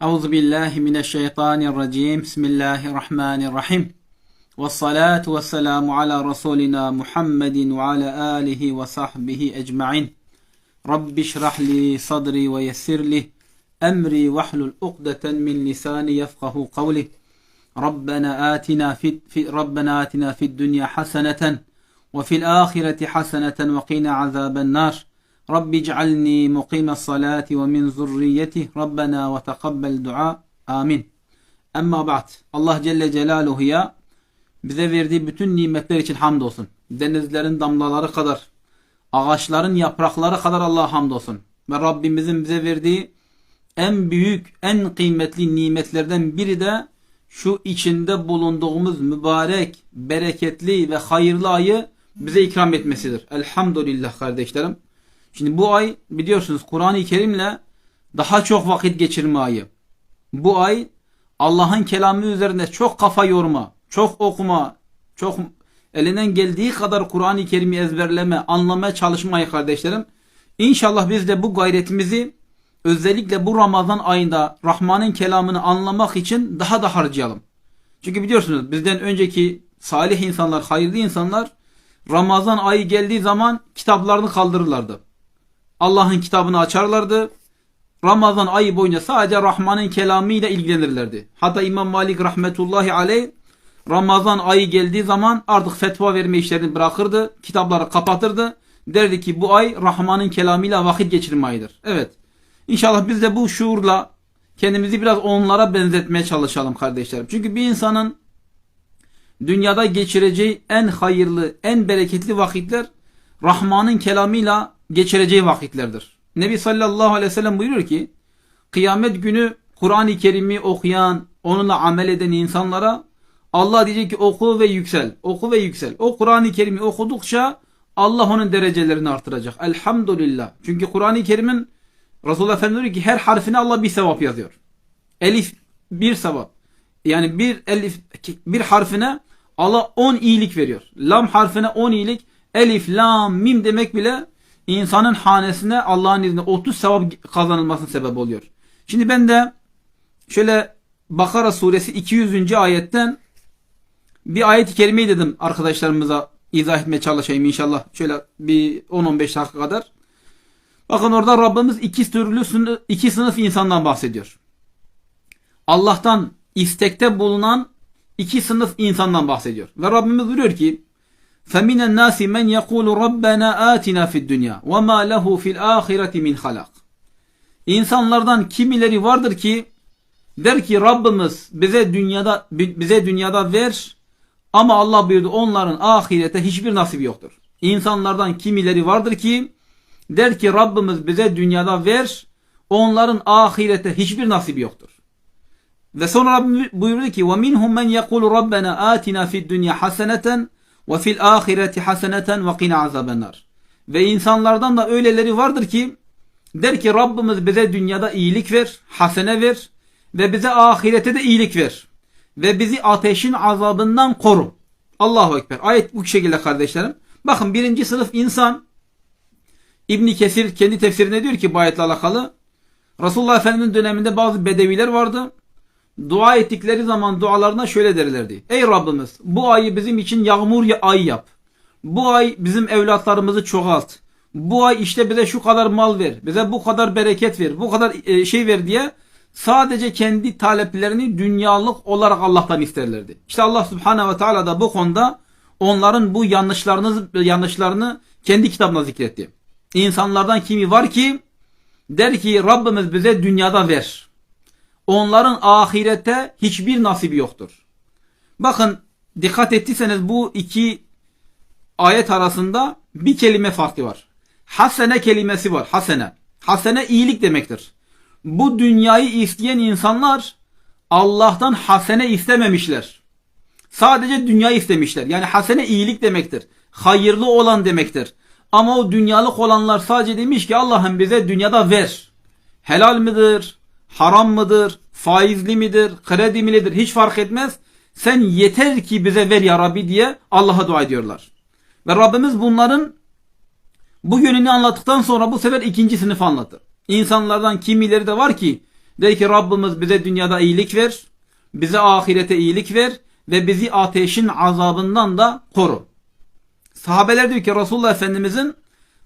Euzu billahi mineşşeytanirracim. Bismillahirrahmanirrahim. Ve salatu ve selamu ala Resulina Muhammedin ve ala alihi ve sahbihi ecma'in. Rabbi şrah li sadri ve yessir li emri ve hlul ukdeten min lisani yefkahu kavli. Rabbena atina fi, fi Rabbena atina fid dunya haseneten ve fil ahireti haseneten ve qina azaben nar. Rabbi ic'alni muqimes salati ve min zurriyeti Rabbena ve tekabbel dua. Amin. Emma ba'd. Allah Celle Celaluhu'ya bize verdiği bütün nimetler için hamdolsun. Denizlerin damlaları kadar, ağaçların yaprakları kadar Allah'a hamdolsun. Ve Rabbimizin bize verdiği en büyük, en kıymetli nimetlerden biri de şu içinde bulunduğumuz mübarek, bereketli ve hayırlı ayı bize ikram etmesidir. Elhamdülillah kardeşlerim. Şimdi bu ay biliyorsunuz Kur'an-ı Kerim'le daha çok vakit geçirme ayı. Bu ay Allah'ın kelamı üzerinde çok kafa yorma, çok okuma, çok elinden geldiği kadar Kur'an-ı Kerim'i ezberleme, anlamaya çalışmayı kardeşlerim. İnşallah biz de bu gayretimizi özellikle bu Ramazan ayında Rahman'ın kelamını anlamak için daha da harcayalım. Çünkü biliyorsunuz bizden önceki salih insanlar, hayırlı insanlar Ramazan ayı geldiği zaman kitaplarını kaldırırlardı. Allah'ın kitabını açarlardı. Ramazan ayı boyunca sadece Rahman'ın kelamıyla ilgilenirlerdi. Hatta İmam Malik rahmetullahi aleyh Ramazan ayı geldiği zaman artık fetva verme işlerini bırakırdı. Kitapları kapatırdı. Derdi ki bu ay Rahman'ın kelamıyla vakit geçirme ayıdır. Evet. İnşallah biz de bu şuurla kendimizi biraz onlara benzetmeye çalışalım kardeşlerim. Çünkü bir insanın dünyada geçireceği en hayırlı, en bereketli vakitler Rahman'ın kelamıyla geçireceği vakitlerdir. Nebi sallallahu aleyhi ve sellem buyuruyor ki kıyamet günü Kur'an-ı Kerim'i okuyan, onunla amel eden insanlara Allah diyecek ki oku ve yüksel, oku ve yüksel. O Kur'an-ı Kerim'i okudukça Allah onun derecelerini artıracak. Elhamdülillah. Çünkü Kur'an-ı Kerim'in Resulullah Efendimiz diyor ki her harfine Allah bir sevap yazıyor. Elif bir sevap. Yani bir elif bir harfine Allah on iyilik veriyor. Lam harfine on iyilik. Elif, lam, mim demek bile insanın hanesine Allah'ın izniyle 30 sevap kazanılmasının sebep oluyor. Şimdi ben de şöyle Bakara suresi 200. ayetten bir ayet-i kerimeyi dedim arkadaşlarımıza izah etmeye çalışayım inşallah. Şöyle bir 10-15 dakika kadar. Bakın orada Rabbimiz iki türlü sınıf, iki sınıf insandan bahsediyor. Allah'tan istekte bulunan iki sınıf insandan bahsediyor. Ve Rabbimiz buyuruyor ki فَمِنَ النَّاسِ مَنْ يَقُولُ رَبَّنَا آتِنَا فِي الدُّنْيَا وَمَا لَهُ فِي الْآخِرَةِ مِنْ خَلَقٍ İnsanlardan kimileri vardır ki der ki Rabbimiz bize dünyada bize dünyada ver ama Allah buyurdu onların ahirete hiçbir nasibi yoktur. İnsanlardan kimileri vardır ki der ki Rabbimiz bize dünyada ver onların ahirete hiçbir nasibi yoktur. Ve sonra Rabbim buyurdu ki وَمِنْهُمْ مَنْ يَقُولُ رَبَّنَا آتِنَا فِي الدُّنْيَا حَسَنَةً ve fil ahireti haseneten ve qina azabennar. Ve insanlardan da öyleleri vardır ki der ki Rabbimiz bize dünyada iyilik ver, hasene ver ve bize ahirete de iyilik ver. Ve bizi ateşin azabından koru. Allahu Ekber. Ayet bu şekilde kardeşlerim. Bakın birinci sınıf insan İbni Kesir kendi tefsirinde diyor ki bu ayetle alakalı Resulullah Efendimiz'in döneminde bazı bedeviler vardı dua ettikleri zaman dualarına şöyle derlerdi. Ey Rabbimiz bu ayı bizim için yağmur ay yap. Bu ay bizim evlatlarımızı çoğalt. Bu ay işte bize şu kadar mal ver. Bize bu kadar bereket ver. Bu kadar e, şey ver diye sadece kendi taleplerini dünyalık olarak Allah'tan isterlerdi. İşte Allah Subhanahu ve Teala da bu konuda onların bu yanlışlarını yanlışlarını kendi kitabına zikretti. İnsanlardan kimi var ki der ki Rabbimiz bize dünyada ver onların ahirete hiçbir nasibi yoktur. Bakın dikkat ettiyseniz bu iki ayet arasında bir kelime farkı var. Hasene kelimesi var. Hasene. Hasene iyilik demektir. Bu dünyayı isteyen insanlar Allah'tan hasene istememişler. Sadece dünyayı istemişler. Yani hasene iyilik demektir. Hayırlı olan demektir. Ama o dünyalık olanlar sadece demiş ki Allah'ım bize dünyada ver. Helal midir? Haram mıdır, faizli midir, kredi midir hiç fark etmez. Sen yeter ki bize ver ya Rabbi diye Allah'a dua ediyorlar. Ve Rabbimiz bunların bu yönünü anlattıktan sonra bu sefer ikinci sınıf anlatır. İnsanlardan kimileri de var ki De ki Rabbimiz bize dünyada iyilik ver, bize ahirete iyilik ver ve bizi ateşin azabından da koru. Sahabeler diyor ki Resulullah Efendimizin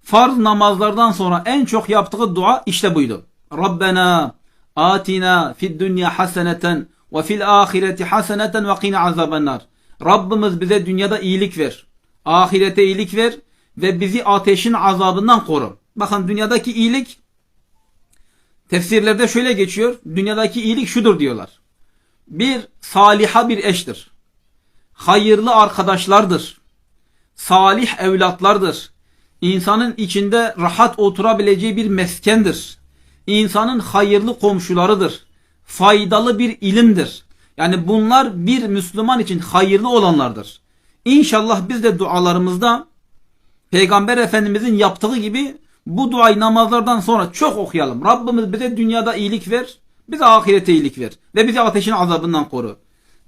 farz namazlardan sonra en çok yaptığı dua işte buydu. Rabbena atina fid dünya haseneten ve fil ahireti haseneten ve qina azabennar. Rabbimiz bize dünyada iyilik ver. Ahirete iyilik ver ve bizi ateşin azabından koru. Bakın dünyadaki iyilik tefsirlerde şöyle geçiyor. Dünyadaki iyilik şudur diyorlar. Bir saliha bir eştir. Hayırlı arkadaşlardır. Salih evlatlardır. İnsanın içinde rahat oturabileceği bir meskendir. İnsanın hayırlı komşularıdır. Faydalı bir ilimdir. Yani bunlar bir Müslüman için hayırlı olanlardır. İnşallah biz de dualarımızda Peygamber Efendimizin yaptığı gibi bu duayı namazlardan sonra çok okuyalım. Rabbimiz bize dünyada iyilik ver, bize ahirete iyilik ver ve bizi ateşin azabından koru.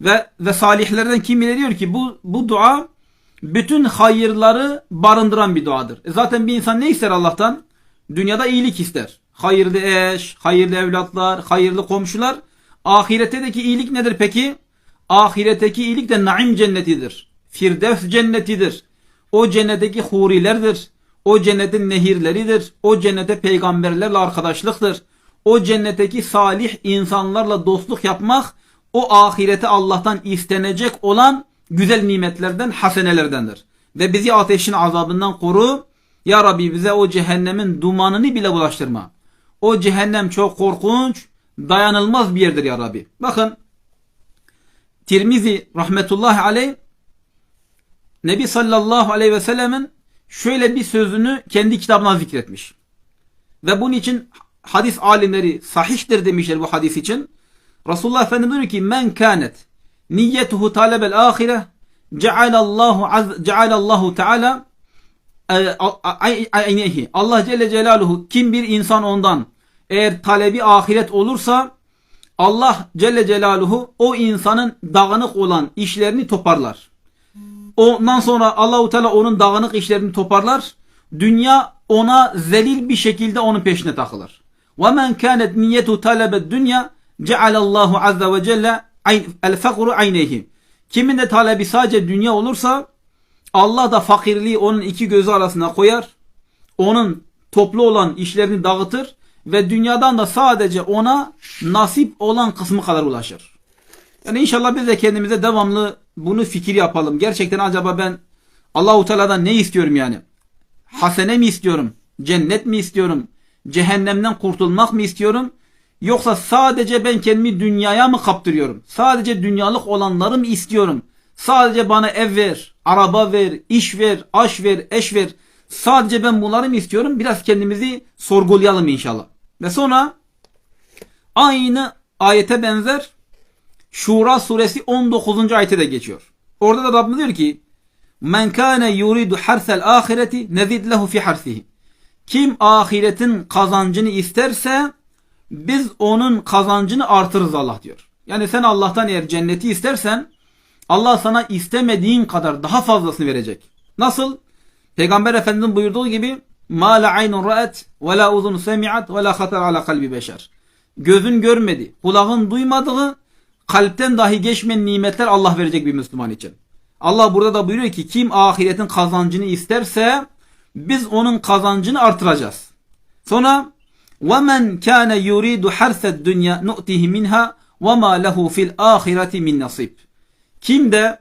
Ve ve salihlerden kim diyor ki bu bu dua bütün hayırları barındıran bir duadır. E zaten bir insan ne ister Allah'tan? Dünyada iyilik ister. Hayırlı eş, hayırlı evlatlar, hayırlı komşular. Ahiretteki iyilik nedir peki? Ahiretteki iyilik de naim cennetidir. Firdevs cennetidir. O cennetteki hurilerdir. O cennetin nehirleridir. O cennete peygamberlerle arkadaşlıktır. O cennetteki salih insanlarla dostluk yapmak o ahirete Allah'tan istenecek olan güzel nimetlerden, hasenelerdendir. Ve bizi ateşin azabından koru. Ya Rabbi bize o cehennemin dumanını bile bulaştırma. O cehennem çok korkunç, dayanılmaz bir yerdir ya Rabbi. Bakın Tirmizi rahmetullahi aleyh Nebi sallallahu aleyhi ve sellemin şöyle bir sözünü kendi kitabına zikretmiş. Ve bunun için hadis alimleri sahihtir demişler bu hadis için. Resulullah Efendimiz diyor ki men kanet niyetuhu talebel ahire cealallahu cealallahu teala aynehi Allah Celle Celaluhu kim bir insan ondan eğer talebi ahiret olursa Allah Celle Celaluhu o insanın dağınık olan işlerini toparlar. Ondan sonra Allahu Teala onun dağınık işlerini toparlar. Dünya ona zelil bir şekilde onun peşine takılır. Kanet niyetu talebe dünya cealallahu azze ve celle el fakru ayneyhi. Kimin de talebi sadece dünya olursa Allah da fakirliği onun iki gözü arasına koyar. Onun toplu olan işlerini dağıtır ve dünyadan da sadece ona nasip olan kısmı kadar ulaşır. Yani inşallah biz de kendimize devamlı bunu fikir yapalım. Gerçekten acaba ben Allahu Teala'dan ne istiyorum yani? Hasene mi istiyorum? Cennet mi istiyorum? Cehennemden kurtulmak mı istiyorum? Yoksa sadece ben kendimi dünyaya mı kaptırıyorum? Sadece dünyalık olanları mı istiyorum? Sadece bana ev ver, araba ver, iş ver, aş ver, eş ver. Sadece ben bunları mı istiyorum? Biraz kendimizi sorgulayalım inşallah. Ve sonra aynı ayete benzer Şura suresi 19. ayete de geçiyor. Orada da Rabbimiz diyor ki Men kâne yuridu harsel ahireti nezid lehu fi harsihi. Kim ahiretin kazancını isterse biz onun kazancını artırırız Allah diyor. Yani sen Allah'tan eğer cenneti istersen Allah sana istemediğin kadar daha fazlasını verecek. Nasıl? Peygamber Efendimiz'in buyurduğu gibi ma la aynun ra'et ve la uzun semi'at ve la hatar ala kalbi beşer. Gözün görmedi, kulağın duymadığı, kalpten dahi geçmeyen nimetler Allah verecek bir Müslüman için. Allah burada da buyuruyor ki kim ahiretin kazancını isterse biz onun kazancını artıracağız. Sonra وَمَنْ كَانَ يُرِيدُ حَرْثَ الدُّنْيَا نُؤْتِهِ مِنْهَا وَمَا لَهُ فِي الْآخِرَةِ مِنْ نَصِيبٍ Kim de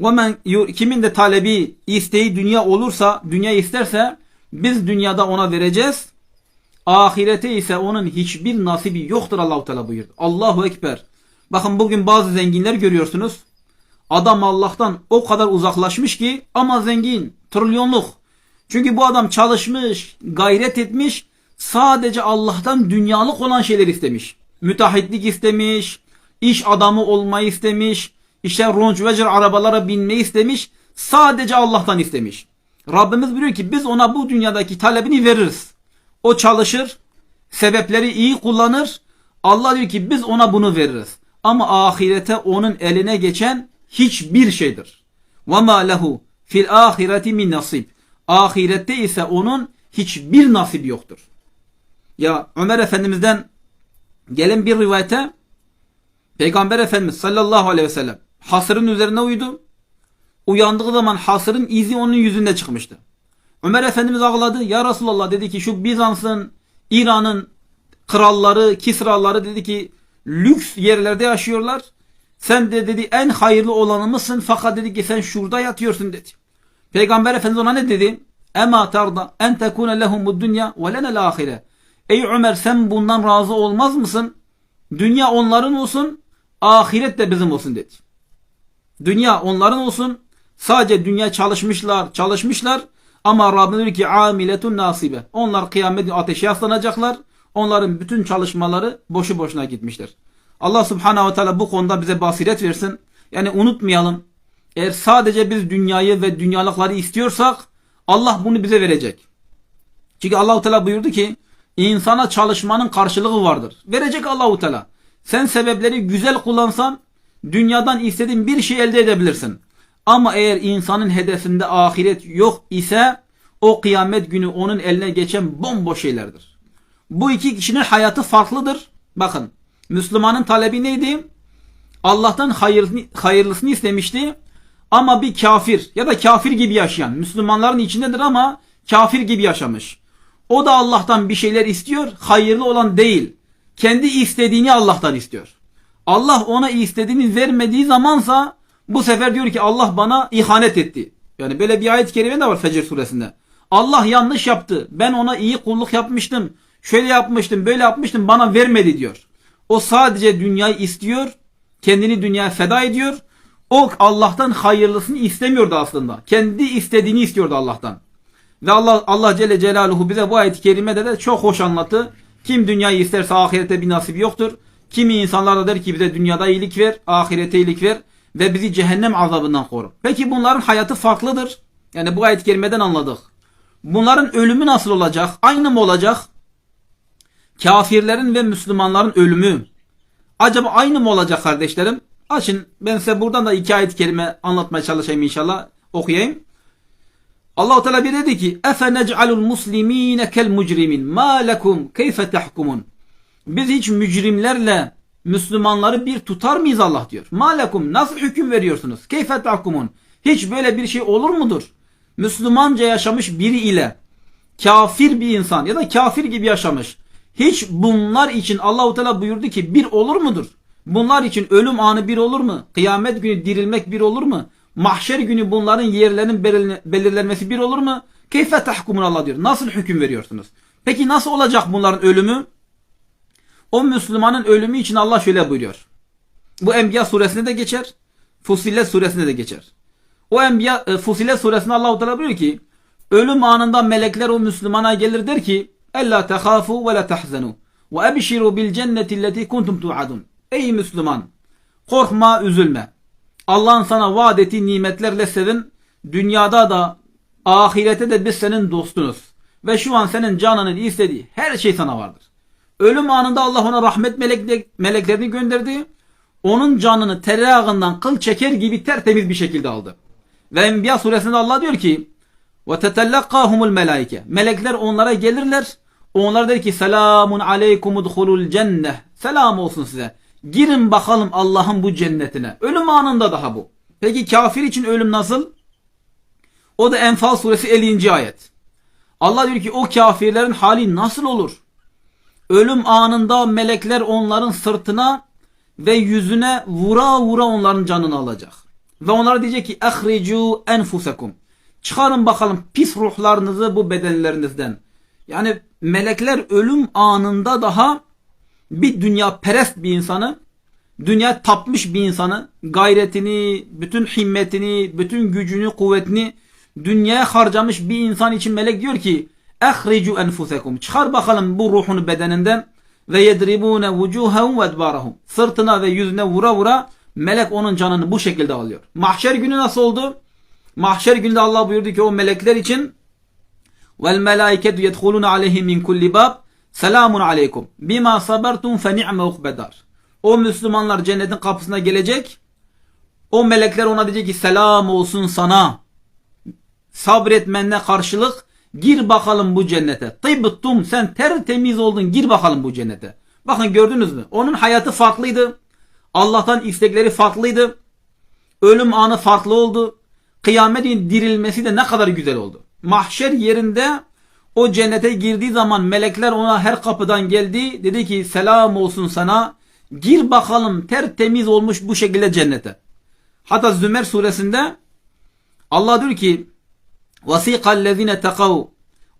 وَمَنْ kimin de talebi, isteği dünya olursa, dünya isterse biz dünyada ona vereceğiz. Ahirete ise onun hiçbir nasibi yoktur Allahu Teala buyurdu. Allahu Ekber. Bakın bugün bazı zenginler görüyorsunuz. Adam Allah'tan o kadar uzaklaşmış ki ama zengin, trilyonluk. Çünkü bu adam çalışmış, gayret etmiş, sadece Allah'tan dünyalık olan şeyler istemiş. Müteahhitlik istemiş, iş adamı olmayı istemiş, işte Range Rover arabalara binmeyi istemiş, sadece Allah'tan istemiş. Rabbimiz biliyor ki biz ona bu dünyadaki talebini veririz. O çalışır, sebepleri iyi kullanır. Allah diyor ki biz ona bunu veririz. Ama ahirete onun eline geçen hiçbir şeydir. وَمَا لَهُ fil ahireti min nasib. Ahirette ise onun hiçbir nasibi yoktur. Ya Ömer Efendimiz'den Gelen bir rivayete Peygamber Efendimiz sallallahu aleyhi ve sellem hasırın üzerine uyudu. Uyandığı zaman hasırın izi onun yüzünde çıkmıştı. Ömer Efendimiz ağladı. Ya Resulallah dedi ki şu Bizans'ın, İran'ın kralları, kisraları dedi ki lüks yerlerde yaşıyorlar. Sen de dedi en hayırlı olanı mısın fakat dedi ki sen şurada yatıyorsun dedi. Peygamber Efendimiz ona ne dedi? Ema tarda en tekune lehumud dünya ve lenel ahire. Ey Ömer sen bundan razı olmaz mısın? Dünya onların olsun, ahiret de bizim olsun dedi. Dünya onların olsun. Sadece dünya çalışmışlar, çalışmışlar. Ama Rabbim diyor ki amiletun nasibe. Onlar kıyamet ateşe yaslanacaklar. Onların bütün çalışmaları boşu boşuna gitmiştir. Allah subhanahu teala bu konuda bize basiret versin. Yani unutmayalım. Eğer sadece biz dünyayı ve dünyalıkları istiyorsak Allah bunu bize verecek. Çünkü Allahu Teala buyurdu ki insana çalışmanın karşılığı vardır. Verecek Allahu Teala. Sen sebepleri güzel kullansan dünyadan istediğin bir şey elde edebilirsin. Ama eğer insanın hedefinde ahiret yok ise o kıyamet günü onun eline geçen bomboş şeylerdir. Bu iki kişinin hayatı farklıdır. Bakın Müslümanın talebi neydi? Allah'tan hayırlısını, istemişti. Ama bir kafir ya da kafir gibi yaşayan Müslümanların içindedir ama kafir gibi yaşamış. O da Allah'tan bir şeyler istiyor. Hayırlı olan değil. Kendi istediğini Allah'tan istiyor. Allah ona istediğini vermediği zamansa bu sefer diyor ki Allah bana ihanet etti. Yani böyle bir ayet-i kerime de var Fecr suresinde. Allah yanlış yaptı. Ben ona iyi kulluk yapmıştım. Şöyle yapmıştım, böyle yapmıştım. Bana vermedi diyor. O sadece dünyayı istiyor. Kendini dünyaya feda ediyor. O Allah'tan hayırlısını istemiyordu aslında. Kendi istediğini istiyordu Allah'tan. Ve Allah Allah Celle Celaluhu bize bu ayet-i kerimede de çok hoş anlattı. Kim dünyayı isterse ahirete bir nasip yoktur. Kimi insanlar da der ki bize dünyada iyilik ver, ahirete iyilik ver ve bizi cehennem azabından koru. Peki bunların hayatı farklıdır. Yani bu ayet-i kerimeden anladık. Bunların ölümü nasıl olacak? Aynı mı olacak? Kafirlerin ve Müslümanların ölümü acaba aynı mı olacak kardeşlerim? Açın ben size buradan da iki ayet-i kerime anlatmaya çalışayım inşallah okuyayım. Allahu Teala bir dedi ki: "Efe nec'alul muslimine kel mucrimin ma lekum keyfe tahkumun?" Biz hiç mücrimlerle Müslümanları bir tutar mıyız Allah diyor. Ma lekum nasıl hüküm veriyorsunuz? Keyfe tahkumun? Hiç böyle bir şey olur mudur? Müslümanca yaşamış biri ile kafir bir insan ya da kafir gibi yaşamış. Hiç bunlar için Allahu Teala buyurdu ki bir olur mudur? Bunlar için ölüm anı bir olur mu? Kıyamet günü dirilmek bir olur mu? Mahşer günü bunların yerlerinin belirlenmesi bir olur mu? Keyfe tahkumun Allah diyor. Nasıl hüküm veriyorsunuz? Peki nasıl olacak bunların ölümü? O Müslümanın ölümü için Allah şöyle buyuruyor. Bu Enbiya suresinde de geçer. Fusilet suresinde de geçer. O Enbiya e, Fusilet suresinde Allah Teala buyuruyor ki ölüm anında melekler o Müslümana gelir der ki Ella tehafu ve la tahzenu ve ebşiru bil cenneti alleti kuntum tu'adun. Ey Müslüman korkma üzülme. Allah'ın sana vaad ettiği nimetlerle sevin. Dünyada da ahirete de biz senin dostunuz. Ve şu an senin canının istediği her şey sana vardır. Ölüm anında Allah ona rahmet meleklerini gönderdi. Onun canını tereyağından kıl çeker gibi tertemiz bir şekilde aldı. Ve Enbiya suresinde Allah diyor ki tetellakkahumul melaike. Melekler onlara gelirler. Onlar der ki selamun aleykum udhulul cenneh. Selam olsun size. Girin bakalım Allah'ın bu cennetine. Ölüm anında daha bu. Peki kafir için ölüm nasıl? O da Enfal suresi 50. ayet. Allah diyor ki o kafirlerin hali nasıl olur? Ölüm anında melekler onların sırtına ve yüzüne vura vura onların canını alacak. Ve onlara diyecek ki ehricu enfusekum. Çıkarın bakalım pis ruhlarınızı bu bedenlerinizden. Yani melekler ölüm anında daha bir dünya perest bir insanı, dünya tapmış bir insanı, gayretini, bütün himmetini, bütün gücünü, kuvvetini dünyaya harcamış bir insan için melek diyor ki ehricu enfusekum. Çıkar bakalım bu ruhunu bedeninden ve yedribune vucuhahum ve edbarahum. Sırtına ve yüzüne vura vura melek onun canını bu şekilde alıyor. Mahşer günü nasıl oldu? Mahşer günü Allah buyurdu ki o melekler için vel melaiketu yedhuluna aleyhim min kulli bab selamun aleykum bima sabertum fe ni'me ukbedar. O Müslümanlar cennetin kapısına gelecek. O melekler ona diyecek ki selam olsun sana. Sabretmenle karşılık Gir bakalım bu cennete. Tıbttum sen tertemiz oldun gir bakalım bu cennete. Bakın gördünüz mü? Onun hayatı farklıydı. Allah'tan istekleri farklıydı. Ölüm anı farklı oldu. Kıyametin dirilmesi de ne kadar güzel oldu. Mahşer yerinde o cennete girdiği zaman melekler ona her kapıdan geldi. Dedi ki selam olsun sana. Gir bakalım tertemiz olmuş bu şekilde cennete. Hatta Zümer suresinde Allah diyor ki وَسِيقَ الَّذِينَ تَقَوْا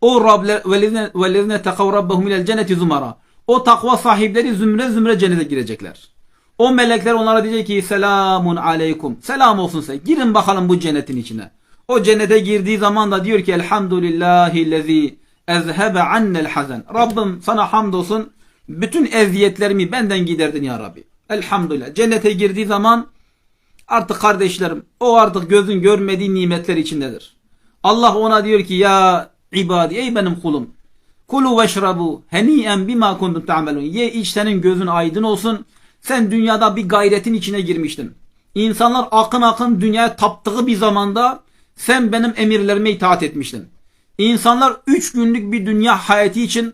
O Rabler وَالَّذِينَ تَقَوْا رَبَّهُمْ اِلَى الْجَنَّةِ زُمَرًا O takva sahipleri zümre zümre cennete girecekler. O melekler onlara diyecek ki selamun aleykum. Selam olsun size. Girin bakalım bu cennetin içine. O cennete girdiği zaman da diyor ki elhamdülillahillezî ezhebe annel hazen. Rabbim sana hamdolsun. Bütün eziyetlerimi benden giderdin ya Rabbi. Elhamdülillah. Cennete girdiği zaman artık kardeşlerim o artık gözün görmediği nimetler içindedir. Allah ona diyor ki ya ibadi ey benim kulum. Kulu veşrabu heniyen bima kuntum ta'melun. Ye iç senin gözün aydın olsun. Sen dünyada bir gayretin içine girmiştin. İnsanlar akın akın dünyaya taptığı bir zamanda sen benim emirlerime itaat etmiştin. İnsanlar üç günlük bir dünya hayatı için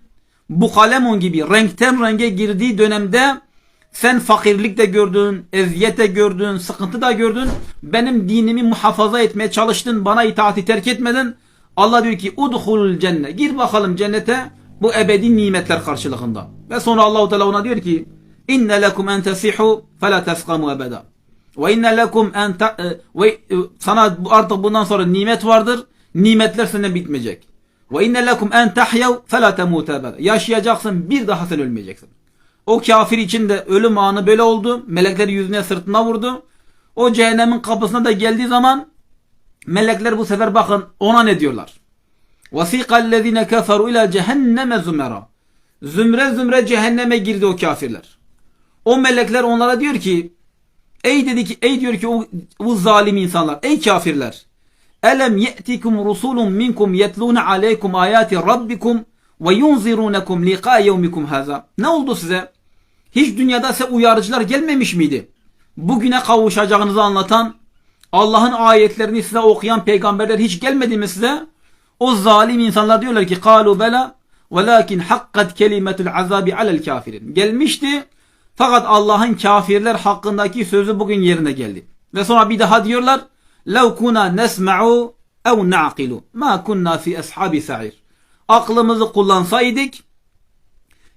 bu kalemon gibi renkten renge girdiği dönemde sen fakirlik de gördün, eziyet de gördün, sıkıntı da gördün. Benim dinimi muhafaza etmeye çalıştın, bana itaati terk etmedin. Allah diyor ki udhul cennet. Gir bakalım cennete bu ebedi nimetler karşılığında. Ve sonra Allahu Teala ona diyor ki inne lekum en tesihu fela tesqamu ebeda. Ve inne lekum en e, ve e, sana artık bundan sonra nimet vardır. Nimetler senden bitmeyecek. Ve inne lekum en tahyav fela temutu ebeda. Yaşayacaksın bir daha sen ölmeyeceksin. O kafir için de ölüm anı böyle oldu. Melekler yüzüne sırtına vurdu. O cehennemin kapısına da geldiği zaman melekler bu sefer bakın ona ne diyorlar? وَسِيقَ الَّذ۪ينَ كَفَرُوا اِلَى cehenneme zümera. Zümre zümre cehenneme girdi o kafirler. O melekler onlara diyor ki ey dedi ki ey diyor ki o, o zalim insanlar ey kafirler elem ye'tikum rusulun minkum yetluna aleykum ayati rabbikum ve yunzirunekum liqa yevmikum haza. Ne oldu size? Hiç dünyada size uyarıcılar gelmemiş miydi? Bugüne kavuşacağınızı anlatan, Allah'ın ayetlerini size okuyan peygamberler hiç gelmedi mi size? O zalim insanlar diyorlar ki kalu bela velakin hakkat kelimetul azabi alel kafirin. Gelmişti fakat Allah'ın kafirler hakkındaki sözü bugün yerine geldi. Ve sonra bir daha diyorlar lev kuna nesma'u ev na'qilu ma kunna fi ashabi sa'ir aklımızı kullansaydık,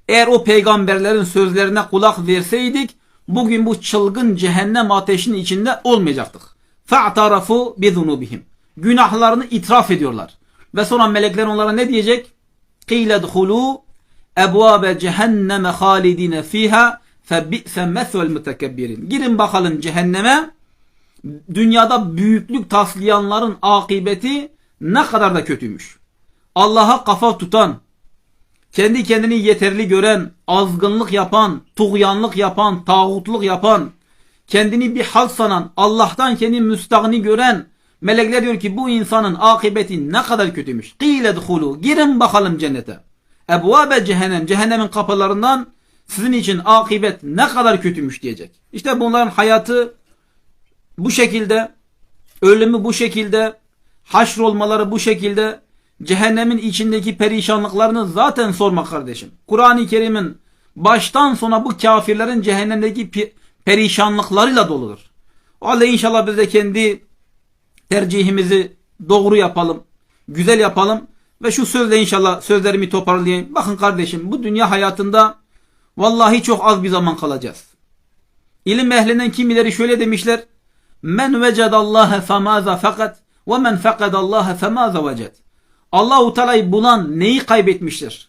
eğer o peygamberlerin sözlerine kulak verseydik, bugün bu çılgın cehennem ateşinin içinde olmayacaktık. فَاَعْتَرَفُوا بِذُنُوبِهِمْ Günahlarını itiraf ediyorlar. Ve sonra melekler onlara ne diyecek? قِيلَ دْخُلُوا اَبْوَابَ cehenneme خَالِد۪ينَ ف۪يهَا فَبِئْسَ مَثْوَ الْمُتَكَبِّرِينَ Girin bakalım cehenneme. Dünyada büyüklük taslayanların akıbeti ne kadar da kötüymüş. Allah'a kafa tutan, kendi kendini yeterli gören, azgınlık yapan, tuğyanlık yapan, tağutluk yapan, kendini bir hal sanan, Allah'tan kendini müstahni gören, melekler diyor ki bu insanın akıbeti ne kadar kötüymüş. Qile dhulu, girin bakalım cennete. Ebvabe cehennem, cehennemin kapılarından sizin için akıbet ne kadar kötüymüş diyecek. İşte bunların hayatı bu şekilde, ölümü bu şekilde, haşr olmaları bu şekilde, cehennemin içindeki perişanlıklarını zaten sorma kardeşim. Kur'an-ı Kerim'in baştan sona bu kafirlerin cehennemdeki perişanlıklarıyla doludur. O halde inşallah biz de kendi tercihimizi doğru yapalım, güzel yapalım ve şu sözle inşallah sözlerimi toparlayayım. Bakın kardeşim bu dünya hayatında vallahi çok az bir zaman kalacağız. İlim ehlinden kimileri şöyle demişler. Men vecedallaha femaza fakat ve men fekadallaha femaza veced. Allahu Teala'yı bulan neyi kaybetmiştir?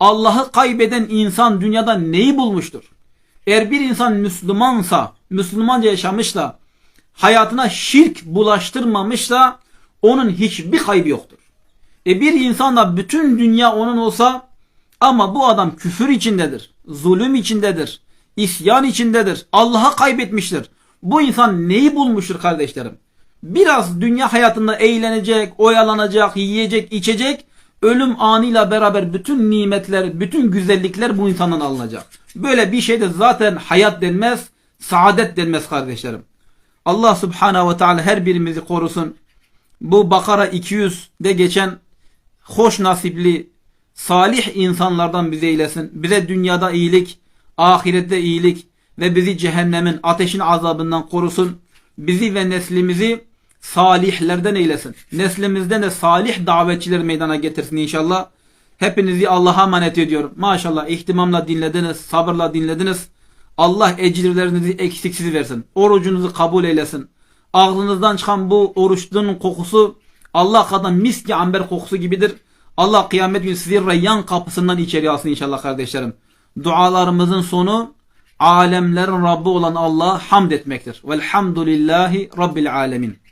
Allah'ı kaybeden insan dünyada neyi bulmuştur? Eğer bir insan Müslümansa, Müslümanca yaşamışsa, hayatına şirk bulaştırmamışsa onun hiçbir kaybı yoktur. E bir insan da bütün dünya onun olsa ama bu adam küfür içindedir, zulüm içindedir, isyan içindedir, Allah'ı kaybetmiştir. Bu insan neyi bulmuştur kardeşlerim? Biraz dünya hayatında eğlenecek, oyalanacak, yiyecek, içecek, ölüm anıyla beraber bütün nimetler, bütün güzellikler bu insandan alınacak. Böyle bir şeyde zaten hayat denmez, saadet denmez kardeşlerim. Allah subhanahu ve teala her birimizi korusun. Bu Bakara 200'de geçen hoş nasipli, salih insanlardan bize eylesin. Bize dünyada iyilik, ahirette iyilik ve bizi cehennemin ateşin azabından korusun. Bizi ve neslimizi salihlerden eylesin. Neslimizden de salih davetçiler meydana getirsin inşallah. Hepinizi Allah'a emanet ediyorum. Maşallah ihtimamla dinlediniz, sabırla dinlediniz. Allah ecirlerinizi eksiksiz versin. Orucunuzu kabul eylesin. Ağzınızdan çıkan bu oruçlunun kokusu Allah kadar miski amber kokusu gibidir. Allah kıyamet günü sizi reyyan kapısından içeri alsın inşallah kardeşlerim. Dualarımızın sonu alemlerin Rabbi olan Allah'a hamd etmektir. Velhamdülillahi Rabbil alemin.